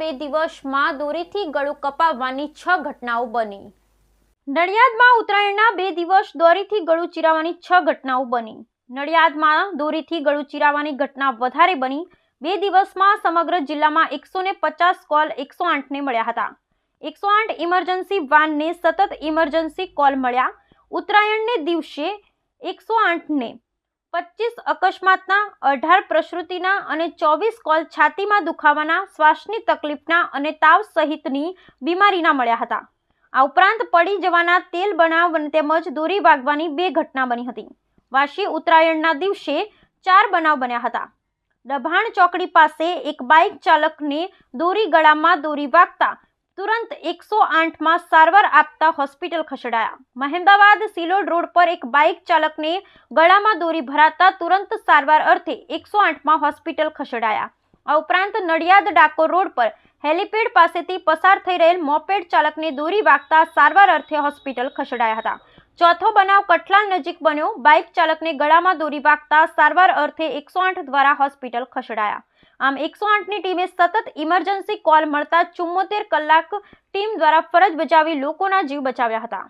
બે દિવસમાં દોરીથી ગળું કપાવવાની છ ઘટનાઓ બની. નડિયાદમાં ઉત્તરાયણના બે દિવસ દોરીથી ગળું ચીરાવવાની છ ઘટનાઓ બની. નડિયાદમાં દોરીથી ગળું ચીરાવવાની ઘટના વધારે બની. બે દિવસમાં સમગ્ર જિલ્લામાં એકસો પચાસ કોલ એકસો આઠને મળ્યા હતા. એકસો આઠ ઇમરજન્સી વાનને સતત ઇમરજન્સી કોલ મળ્યા. ઉત્તરાયણને દિવસે એકસો આઠને પચીસ અકસ્માતના, અઢાર પ્રસૃતિના અને ચોવીસ કોલ છાતીમાં દુખાવાના, શ્વાસની તકલીફના અને તાવ સહિતની બીમારીના મળ્યા હતા. આ ઉપરાંત પડી જવાના તેલ બનાવ તેમજ દોરી વાગવાની બે ઘટના બની હતી. વાસી ઉત્તરાયણના દિવસે ચાર બનાવ બન્યા હતા. દભાણ ચોકડી પાસે એક બાઇક ચાલકને દોરી ગળામાં દોરી વાગતા તુરંત એકસો આઠમાં સારવાર આપતા હોસ્પિટલ ખસેડાયા. મહેમદાવાદ સિલોડ રોડ પર એક બાઇક ચાલકને ગળામાં દોરી ભરાતા તુરંત સારવાર અર્થે એકસો આઠમાં હોસ્પિટલ ખસેડાયા. આ ઉપરાંત નડિયાદ ડાકોર રોડ પર હેલીપેડ પાસેથી પસાર થઈ રહેલ મોપેડ ચાલકને દોરી વાગતા સારવાર અર્થે હોસ્પિટલ ખસેડાયા હતા. ચોથો બનાવ કઠલાલ નજીક બન્યો. બાઇક ચાલકને ગળામાં દોરી વાગતા સારવાર અર્થે એકસો દ્વારા હોસ્પિટલ ખસેડાયા. આમ એકસો આઠની ટીમે સતત ઇમરજન્સી કોલ મળતા ચુમ્મોતેર કલાક ટીમ દ્વારા ફરજ બજાવી લોકોના જીવ બચાવ્યા હતા.